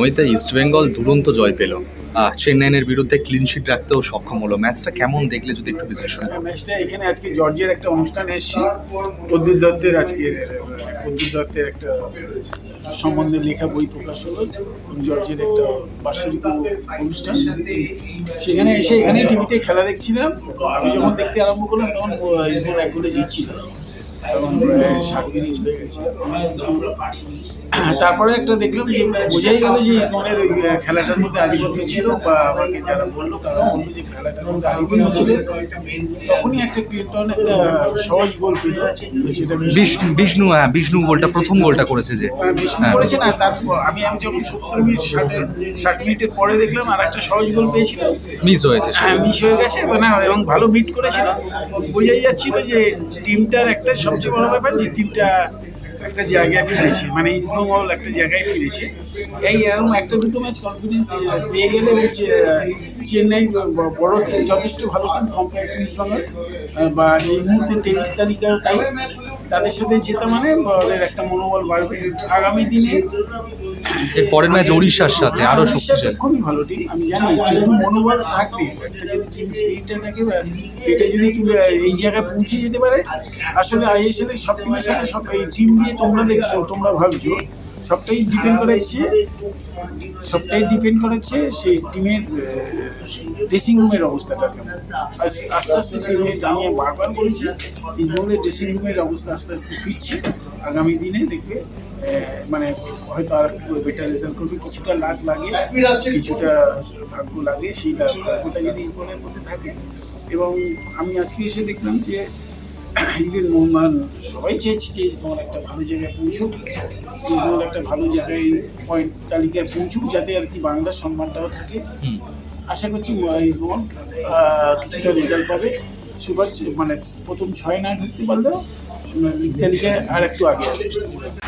অমিতা ইস্টবেঙ্গল দুরন্ত জয় পেল। চেন্নাইয়ের বিরুদ্ধে ক্লিন শিট রাখতেও সক্ষম হলো। ম্যাচটা কেমন দেখলে যদি একটু বিশ্লেষণ। ম্যাচটা এখানে আজকে জর্জিয়ার একটা অনুষ্ঠান এসেছি। প্রদ্যুৎ দত্তের আজকে প্রদ্যুৎ দত্তের একটা সম্বন্ধে লেখা বই প্রকাশ হলো। জর্জিয়ার একটা বার্ষিক অনুষ্ঠান। সেখানে এসে এখানে টিভিতে খেলা দেখছিলাম। আমি যখন দেখতে আরম্ভ করলাম, তখন এক গোলে জিতছিল। এবং ষাট মিনিট হয়ে গেছে। তারপরে একটা দেখলাম যে বোঝাই গেল যে ইসমানের ওই খেলাটার মধ্যে আধিপত্য ছিল বা আমাকে যারা বলল তারা বলল যে খেলাটার মধ্যে আধিপত্য ছিল। তখনই একটা ক্লিন্টন একটা সহজ গোল পেল। সেটা বিষ্ণু বিষ্ণু হ্যাঁ বিষ্ণু গোলটা প্রথম গোলটা করেছে যে। বেশি হ্যাঁ। করেছে না তারপর আমি আমি যখন সত্তর মিনিট ষাট ষাট মিনিটের পরে দেখলাম আর একটা সহজ গোল পেয়েছিল। মিস হয়েছে হ্যাঁ মিস হয়ে গেছে মানে এবং ভালো মিট করেছিল। বোঝাই যাচ্ছিল যে টিমটার একটা সবচেয়ে বড় ব্যাপার যে টিমটা একটা জায়গায় ফিরেছে মানে ইস্টবেঙ্গল একটা জায়গায় ফিরেছে। এই এরকম একটা দুটো ম্যাচ কনফিডেন্স পেয়ে গেলে চেন্নাই বড় টিম যথেষ্ট ভালো টিম কম্পেয়ার টু ইস্টবেঙ্গল বা এই মুহূর্তে টেবিল তালিকাও তাই তাদের সাথে জেতা মানে একটা মনোবল বাড়বে। আগামী দিনে এর পরের ম্যাচ ওড়িশার সাথে আরও শক্তিশালী। খুবই ভালো টিম আমি জানি কিন্তু মনোবল থাকবে। একটা যদি টিম সেইটা থাকে এটা যদি তুমি এই জায়গায় পৌঁছে যেতে পারে আসলে আইএসএল এর সব টিমের সাথে সব এই টিম দিয়ে তোমরা দেখছ তোমরা ভাবছ সবটাই ডিপেন্ড করেছে সবটাই ডিপেন্ড করেছে সেই টিমের ড্রেসিং রুমের অবস্থাটা কেমন। আস্তে আস্তে টিমে আমি বারবার বলেছি ইসবলের ড্রেসিং রুমের অবস্থা আস্তে আস্তে ফিরছে। আগামী দিনে দেখবে মানে হয়তো আর একটু বেটার রেজাল্ট করবে। কিছুটা লাখ লাগে কিছুটা ভাগ্য লাগে সেই ভাগ্যটা যদি ইসবলের মধ্যে থাকে। এবং আমি আজকে এসে দেখলাম যে ইভেন মোহনবাগান সবাই চেয়েছে যে ইসবল একটা ভালো জায়গায় পৌঁছুক ইসবল একটা ভালো জায়গায় পয়েন্ট তালিকায় পৌঁছুক যাতে আর কি বাংলার সম্মানটাও থাকে। আশা করছি ইসবল কিছুটা রেজাল্ট পাবে। সুপার মানে প্রথম ছয় না ঢুকতে পারলেও লিগ লিখে আর একটু আগে আসবে